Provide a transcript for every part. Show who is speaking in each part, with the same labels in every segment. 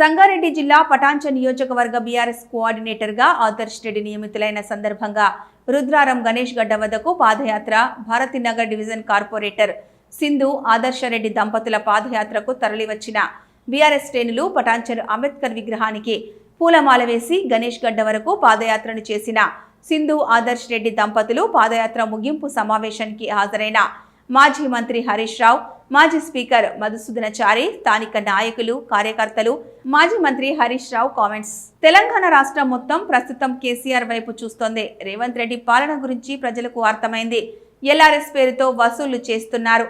Speaker 1: సంగారెడ్డి జిల్లా పటాంచ నియోజకవర్గ బీఆర్ఎస్ కోఆర్డినేటర్గా ఆదర్శ్ రెడ్డి నియమితులైన సందర్భంగా రుద్రారం గణేష్ గడ్డ వద్దకు పాదయాత్ర భారతీనగర్ డివిజన్ కార్పొరేటర్ సింధు ఆదర్శ రెడ్డి దంపతుల పాదయాత్రకు తరలివచ్చిన బీఆర్ఎస్ శ్రేణులు పటాంచర్ అంబేద్కర్ విగ్రహానికి పూలమాల వేసి గణేష్ గడ్డ వరకు పాదయాత్రను చేసిన సింధు ఆదర్శ్ రెడ్డి దంపతులు పాదయాత్ర ముగింపు సమావేశానికి హాజరైన మాజీ మంత్రి హరీష్ రావు మాజీ స్పీకర్ మధుసూదనాచారి స్థానిక నాయకులు కార్యకర్తలు మాజీ మంత్రి హరీష్ రావు కామెంట్స్. తెలంగాణ రాష్ట్రం మొత్తం ప్రస్తుతం కేసీఆర్ వైపు చూస్తోంది. రేవంత్ రెడ్డి పాలన గురించి ప్రజలకు అర్థమైంది. ఎల్ఆర్ఎస్ పేరుతో వసూళ్ళు చేస్తున్నారు.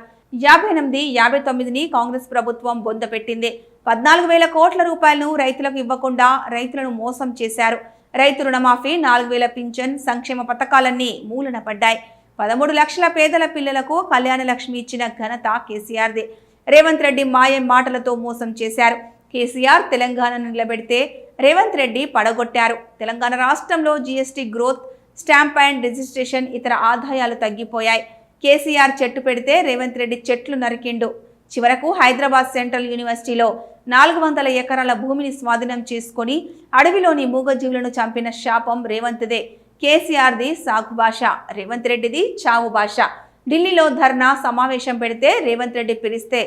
Speaker 1: యాభై ఎనిమిది యాభై తొమ్మిదిని కాంగ్రెస్ ప్రభుత్వం బొందపెట్టింది పద్నాలుగు వేల కోట్ల రూపాయలను రైతులకు ఇవ్వకుండా రైతులను మోసం చేశారు. రైతు రుణమాఫీ నాలుగు వేల పింఛన్ సంక్షేమ పథకాలన్నీ మూలన పడ్డాయి. పదమూడు లక్షల పేదల పిల్లలకు కళ్యాణ లక్ష్మి ఇచ్చిన ఘనత కేసీఆర్దే. రేవంత్ రెడ్డి మాయం మాటలతో మోసం చేశారు. కేసీఆర్ తెలంగాణను నిలబెడితే రేవంత్ రెడ్డి పడగొట్టారు. తెలంగాణ రాష్ట్రంలో GST growth stamp and registration ఇతర ఆదాయాలు తగ్గిపోయాయి. కేసీఆర్ చెట్టు పెడితే రేవంత్ రెడ్డి చెట్లు నరికిండు. చివరకు హైదరాబాద్ సెంట్రల్ యూనివర్సిటీలో నాలుగు వందల ఎకరాల భూమిని స్వాధీనం చేసుకొని అడవిలోని మూగజీవులను చంపిన శాపం రేవంత్దే. కేసీఆర్ది సాగు భాష రేవంత్ రెడ్డిది చావు భాష. ఢిల్లీలో ధర్నా సమావేశం పెడితే రేవంత్ రెడ్డి పిలిస్తే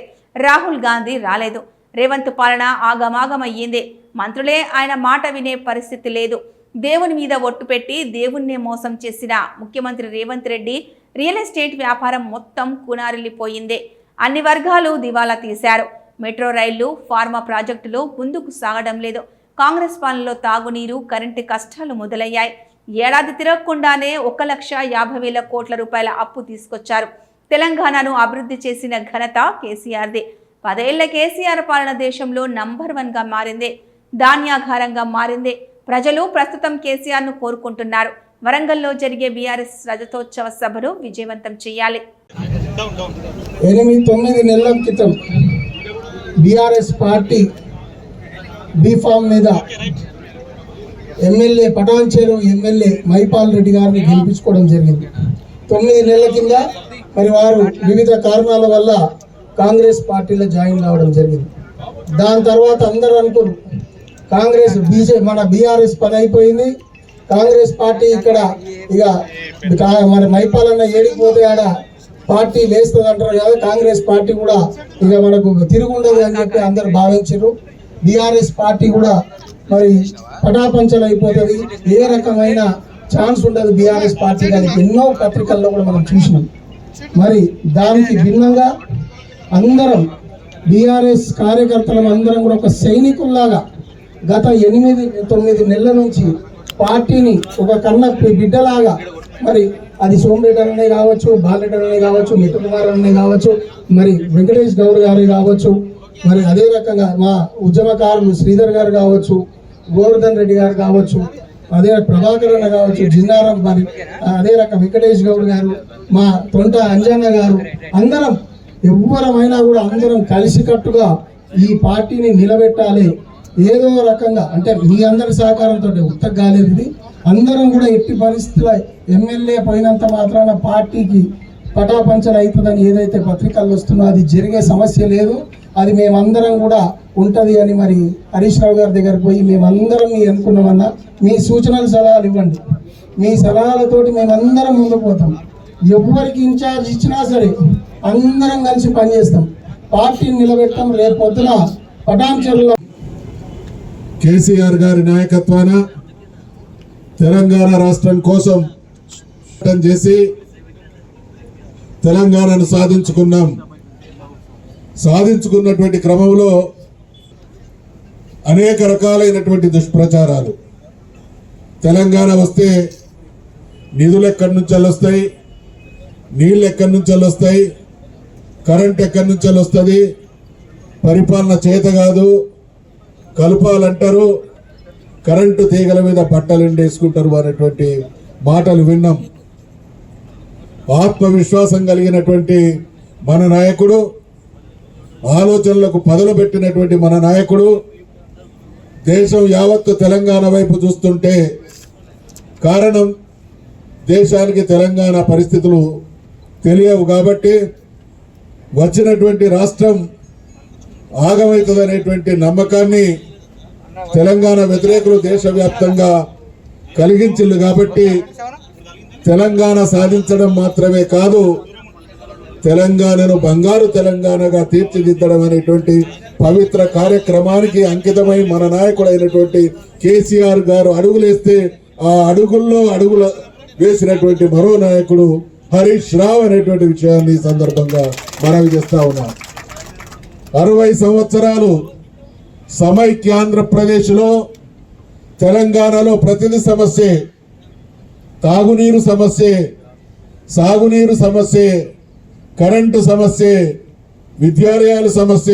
Speaker 1: రాహుల్ గాంధీ రాలేదు. రేవంత్ పాలన ఆగమాగమయ్యింది. మంత్రులే ఆయన మాట వినే పరిస్థితి లేదు. దేవుని మీద ఒట్టు పెట్టి దేవుణ్ణే మోసం చేసిన ముఖ్యమంత్రి రేవంత్ రెడ్డి రియల్ ఎస్టేట్ వ్యాపారం మొత్తం కునారిల్లిపోయింది. అన్ని వర్గాలు దివాలా తీశారు. మెట్రో రైళ్ళు ఫార్మా ప్రాజెక్టులు ముందుకు సాగడం లేదు. కాంగ్రెస్ పాలనలో తాగునీరు కరెంటు కష్టాలు మొదలయ్యాయి. ఏడాది తిరగకుండానే ఒక లక్ష యాభై వేల కోట్ల రూపాయల అప్పు తీసుకొచ్చారు. తెలంగాణను అభివృద్ధి చేసిన ఘనత కేసీఆర్దే. పదేళ్ళ కేసీఆర్ పాలన దేశంలో నంబర్ వన్గా మారింది. ధాన్యాగారంగా మారింది. ప్రజలు ప్రస్తుతం కేసీఆర్ను కోరుకుంటున్నారు. వరంగల్లో జరిగే బీఆర్ఎస్ రజతోత్సవ సభను విజయవంతం చేయాలి.
Speaker 2: ఎనిమిది తొమ్మిది నెలల క్రితం బీఆర్ఎస్ పార్టీ బీఫామ్ మీద ఎమ్మెల్యే పటాన్చేరు ఎమ్మెల్యే మైపాల్ రెడ్డి గారిని గెలిపించుకోవడం జరిగింది. తొమ్మిది నెలల కింద మరి వారు వివిధ కారణాల వల్ల కాంగ్రెస్ పార్టీలో జాయిన్ కావడం జరిగింది. దాని తర్వాత అందరూ అనుకున్నారు కాంగ్రెస్ బీజే మన బీఆర్ఎస్ పని అయిపోయింది. కాంగ్రెస్ పార్టీ ఇక్కడ ఇక మన మైపాలన్న ఏడిపోతే ఆడ పార్టీ లేస్తుంది అంటారు కదా కాంగ్రెస్ పార్టీ కూడా ఇక మనకు తిరుగుండదు అని చెప్పి అందరు భావించారు. బీఆర్ఎస్ పార్టీ కూడా మరి పటాపంచలు అయిపోతుంది ఏ రకమైన ఛాన్స్ ఉండదు బీఆర్ఎస్ పార్టీ కానీ ఎన్నో పత్రికల్లో కూడా మనం చూసినాం. మరి దానికి భిన్నంగా అందరం బీఆర్ఎస్ కార్యకర్తలం అందరం కూడా ఒక సైనికుల్లాగా గత ఎనిమిది తొమ్మిది నెలల నుంచి పార్టీని ఒక కన్న బిడ్డలాగా మరి అది సోమరెడ్డి కావచ్చు బాలరెడ్డి కావచ్చు మిట్ట కుమార్ అనే కావచ్చు మరి వెంకటేష్ గౌడ్ గారు కావచ్చు మరి అదే రకంగా మా ఉద్యమకారులు శ్రీధర్ గారు కావచ్చు గోవర్ధన్ రెడ్డి గారు కావచ్చు అదే ప్రభాకర్ అన్న కావచ్చు జిన్నారం మరి అదే రకం వెంకటేష్ గౌడ్ గారు మా తొంట అంజన్న గారు అందరం ఎవ్వరమైనా కూడా అందరం కలిసికట్టుగా ఈ పార్టీని నిలబెట్టాలి. ఏదో రకంగా అంటే మీ అందరి సహకారంతో ఉత్తగాలేదు ఇది. అందరం కూడా ఎట్టి పరిస్థితుల ఎమ్మెల్యే పోయినంత మాత్రాన పార్టీకి పటాపంచర్ అవుతుందని ఏదైతే పత్రికల్లో వస్తున్నో అది జరిగే సమస్య లేదు. అది మేమందరం కూడా ఉంటుంది అని మరి హరీష్ రావు గారి దగ్గరకు పోయి మేమందరం మీ అనుకున్నామన్నా మీ సూచనలు సలహాలు ఇవ్వండి. మీ సలహాలతోటి మేమందరం ముందు పోతాం. ఎవరికి ఇన్ఛార్జ్ ఇచ్చినా సరే అందరం కలిసి పనిచేస్తాం పార్టీని నిలబెడతాం. రేపు పొద్దున పటాంచెరులో
Speaker 3: కేసీఆర్ గారి నాయకత్వాన తెలంగాణ రాష్ట్రం కోసం చేసి తెలంగాణను సాధించుకున్నాం. సాధించుకున్నటువంటి క్రమంలో అనేక రకాలైనటువంటి దుష్ప్రచారాలు. తెలంగాణ వస్తే నిధులు ఎక్కడి నుంచి వస్తాయి నీళ్ళు ఎక్కడి నుంచి వస్తాయి కరెంట్ ఎక్కడి నుంచి వస్తుంది పరిపాలన చేత కాదు. కలపాలంటారు. కరెంటు తీగల మీద బట్టలు ఎండేసుకుంటారు అనేటువంటి మాటలు విన్నాం. ఆత్మవిశ్వాసం కలిగినటువంటి మన నాయకుడు ఆలోచనలకు పదలు పెట్టినటువంటి మన నాయకుడు దేశం యావత్తు తెలంగాణ వైపు చూస్తుంటే కారణం దేశానికి తెలంగాణ పరిస్థితులు తెలియవు కాబట్టి వచ్చినటువంటి రాష్ట్రం ఆగమవుతుందనేటువంటి నమ్మకాన్ని తెలంగాణ వ్యతిరేకులు దేశవ్యాప్తంగా కలిగించింది కాబట్టి తెలంగాణ సాధించడం మాత్రమే కాదు తెలంగాణను బంగారు తెలంగాణగా తీర్చిదిద్దడం అనేటువంటి పవిత్ర కార్యక్రమానికి అంకితమై మన నాయకుడైనటువంటి కేసీఆర్ గారు అడుగులేస్తే ఆ అడుగుల్లో అడుగుల వేసినటువంటి మరో నాయకుడు హరీష్ రావు అనేటువంటి విషయాన్ని సందర్భంగా మనవి చేస్తా ఉన్నాం. అరవై సంవత్సరాలు సమైక్యాంధ్రప్రదేశ్లో తెలంగాణలో ప్రతిదీ సమస్యే. తాగునీరు సమస్యే సాగునీరు సమస్య కరెంటు సమస్య విద్యాలయాల సమస్య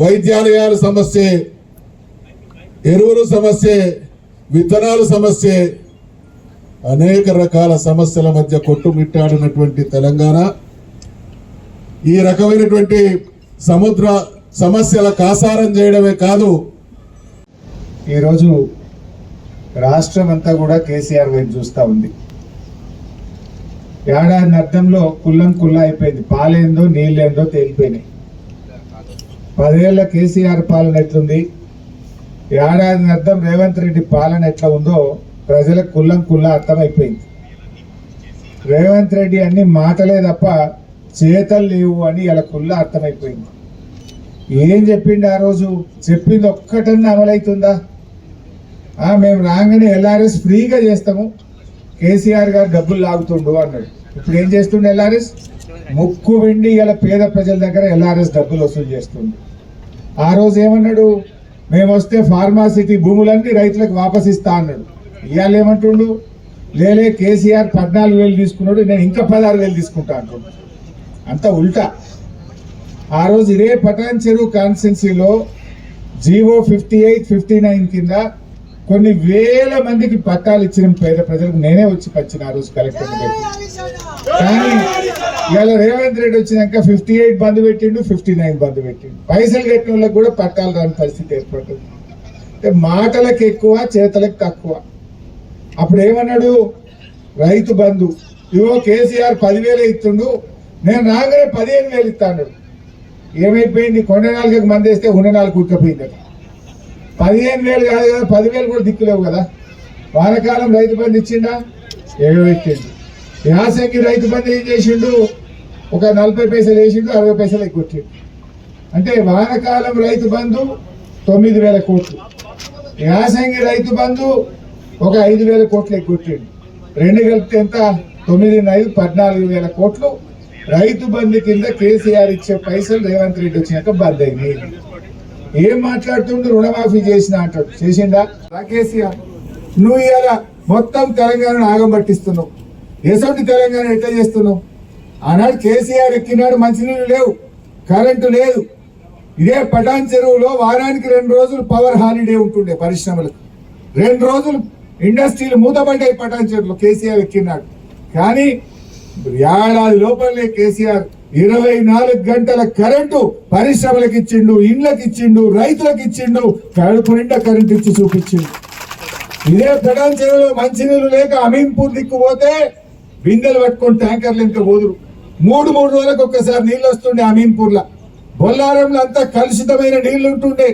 Speaker 3: వైద్యాలయాల సమస్య ఎరువులు సమస్య విత్తనాలు సమస్య అనేక రకాల సమస్యల మధ్య కొట్టుమిట్టాడినటువంటి తెలంగాణ. ఈ రకమైనటువంటి సముద్ర సమస్యల కాసారం చేయడమే కాదు
Speaker 4: ఈరోజు రాష్ట్రం అంతా కూడా కేసీఆర్ వైపు చూస్తూ ఉంది. ఏడాది అర్థంలో కుల్లం కుల్ల అయిపోయింది. పాలేందో నీళ్ళేందో తేలిపోయినాయి. పదేళ్ళ కేసీఆర్ పాలన ఎట్లుంది? ఏడాది అర్థం రేవంత్ రెడ్డి పాలన ఎట్లా ఉందో ప్రజలకు కుల్లం కుల్ల అర్థమైపోయింది. రేవంత్ రెడ్డి అన్ని మాటలే తప్ప చేతలు లేవు అని ఇలా కుల్ల అర్థమైపోయింది. ఏం చెప్పిండు ఆ రోజు? చెప్పింది ఒక్కటన్నా అమలవుతుందా మేము రాగానే ఎల్ఆర్ఎస్ ఫ్రీగా చేస్తాము. కేసీఆర్ గారు డబ్బులు లాగుతుండు అన్నాడు. ఇప్పుడు ఏం చేస్తుండే ఎల్ఆర్ఎస్? ముక్కు వెండి ఇలా పేద ప్రజల దగ్గర ఎల్ఆర్ఎస్ డబ్బులు వసూలు చేస్తుండు. ఆ రోజు ఏమన్నాడు? మేము వస్తే ఫార్మాసిటీ భూములన్నీ రైతులకు వాపస్ ఇస్తా అన్నాడు. ఇవాళ ఏమంటుండు? లేలే కేసీఆర్ పద్నాలుగు వేలు తీసుకున్నాడు నేను ఇంకా పదహారు వేలు తీసుకుంటా అంటున్నాడు అంత ఉల్టా. ఆ రోజు ఇదే పటాన్ చెరువు కాన్స్టిట్యున్సీలో GO fifty eight fifty nine కింద కొన్ని వేల మందికి పట్టాలు ఇచ్చిన పేద ప్రజలకు నేనే వచ్చి పచ్చిన ఆ రోజు కలెక్టర్ కానీ ఇవాళ రేవంత్ రెడ్డి వచ్చినాక ఫిఫ్టీ ఎయిట్ బంద్ పెట్టిండు ఫిఫ్టీ నైన్ బంద్ పెట్టిండు. పైసలు కట్టిన వాళ్ళకి కూడా పట్టాలు రాని పరిస్థితి ఏర్పడుతుంది. అంటే మాటలకు ఎక్కువ చేతలకు తక్కువ. అప్పుడు ఏమన్నాడు? రైతు బంధు. ఇవో కేసీఆర్ పదివేలు ఇస్తుండు నేను రాగానే పదిహేను వేలు ఇస్తాను ఏమైపోయింది? కొండ నాలుగు మంది వేస్తే ఉండ నాలుగు కుట్టుకపోయింది పదిహేను వేలు కాదు కదా పదివేలు కూడా దిక్కులేవు కదా. వానకాలం రైతు బంధు ఇచ్చిండా? ఎగబెట్టిండు యాసంగి రైతు బంధు ఏం చేసిండు? ఒక నలభై పైసలు వేసిండు అరవై పైసలు ఎక్కువ అంటే వానకాలం రైతు బంధు తొమ్మిది వేల కోట్లు. యాసంగి రైతు బంధు ఒక ఐదు వేల కోట్లు ఎగ్గొట్టిండు రెండు కలిపితే ఎంత? తొమ్మిది ఐదు పద్నాలుగు వేల కోట్లు. రైతు బంధు కింద కేసీఆర్ ఇచ్చే పైసలు రేవంత్ రెడ్డి వచ్చినాక బంద్ అయినాయి. ఏం మాట్లాడుతుండు? రుణమాఫీ చేసిన అంటాడు. చేసిండా? కేసీఆర్ నువ్వు ఇవాళ మొత్తం తెలంగాణను ఆగం పట్టిస్తున్నావు. ఎసొంటి తెలంగాణ ఎట్లా చేస్తున్నావు ఆనాడు కేసీఆర్ ఎక్కినాడు మంచినీళ్ళు లేవు కరెంటు లేదు. ఇదే పటాన్ చెరువులో వారానికి రెండు రోజులు పవర్ హాలిడే ఉంటుండే పరిశ్రమలకు. రెండు రోజులు ఇండస్ట్రీలు మూతపడ్డాయి పటాన్ చెరువులో కేసీఆర్ ఎక్కినాడు. కానీ ఏడాది లోపలనే కేసీఆర్ ఇరవై నాలుగు గంటల కరెంటు పరిశ్రమలకు ఇచ్చిండు ఇండ్లకు ఇచ్చిండు రైతులకు ఇచ్చిండు కడుపు నిండా కరెంటు ఇచ్చి చూపించిండు. ఇదే పటాన్ చెరువులో మంచినీళ్ళు లేక అమీన్పూర్ దిక్కు పోతే బిందెలు పట్టుకొని ట్యాంకర్లు ఇంకా పోదురు. మూడు మూడు రోజులకు ఒక్కసారి నీళ్ళు వస్తుండే అమీన్పూర్లో బొల్లారంలో అంతా కలుషితమైన నీళ్ళు ఉంటుండే.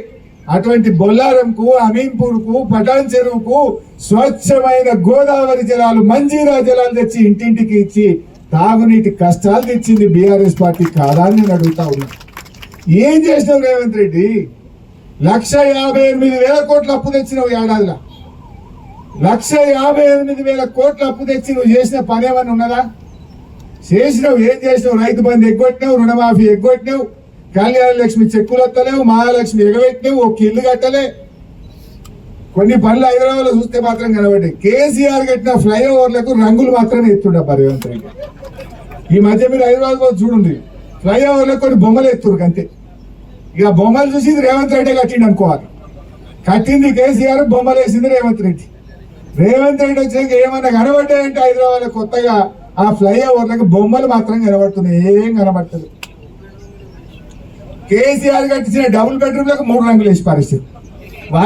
Speaker 4: అటువంటి బొల్లారంకు అమీన్పూర్కు పటాన్ చెరువుకు స్వచ్ఛమైన గోదావరి జలాలు మంజీరా జలాలు తెచ్చి ఇంటింటికి ఇచ్చి తాగునీటి కష్టాలు తెచ్చింది బీఆర్ఎస్ పార్టీ కాదా అని నేను అడుగుతా ఉన్నా. ఏం చేసినావు రేవంత్ రెడ్డి? లక్ష యాభై ఎనిమిది వేల కోట్లు అప్పు తెచ్చినావు ఏడాదిలో. లక్ష యాభై ఎనిమిది వేల కోట్ల అప్పు తెచ్చి నువ్వు చేసిన పని ఏమన్నా ఉన్నదా? చేసినావు ఏం చేసినావు? రైతు బంధు ఎగ్గొట్టినావు రుణమాఫీ ఎగ్గొట్టినావు కళ్యాణ లక్ష్మి చెక్కులు వస్తలేవు మహాలక్ష్మి ఎగబెట్టినావు ఒక ఇల్లు కట్టలే. కొన్ని పనులు హైదరాబాద్లో చూస్తే మాత్రం కనబడి కేసీఆర్ కట్టిన ఫ్లైఓవర్లకు రంగులు మాత్రమే ఎత్తుండ రేవంత్ రెడ్డి ఈ మధ్య మీరు హైదరాబాద్లో చూడండి. ఫ్లైఓవర్లకు కొన్ని బొమ్మలు ఎత్తురు అంతే. ఇక బొమ్మలు చూసి రేవంత్ రెడ్డి కట్టిండు అనుకోవాలి. కట్టింది కేసీఆర్ బొమ్మలు వేసింది రేవంత్ రెడ్డి. రేవంత్ రెడ్డి వచ్చాక ఏమన్నా కనబడ్డాయంటే హైదరాబాద్లో కొత్తగా? ఆ ఫ్లైఓవర్లకు బొమ్మలు మాత్రం కనబడుతున్నాయి. ఏం కనబడుతుంది కేసీఆర్ కట్టించిన డబుల్ బెడ్రూమ్లకు మూడు రంగులు వేసి పరిస్థితి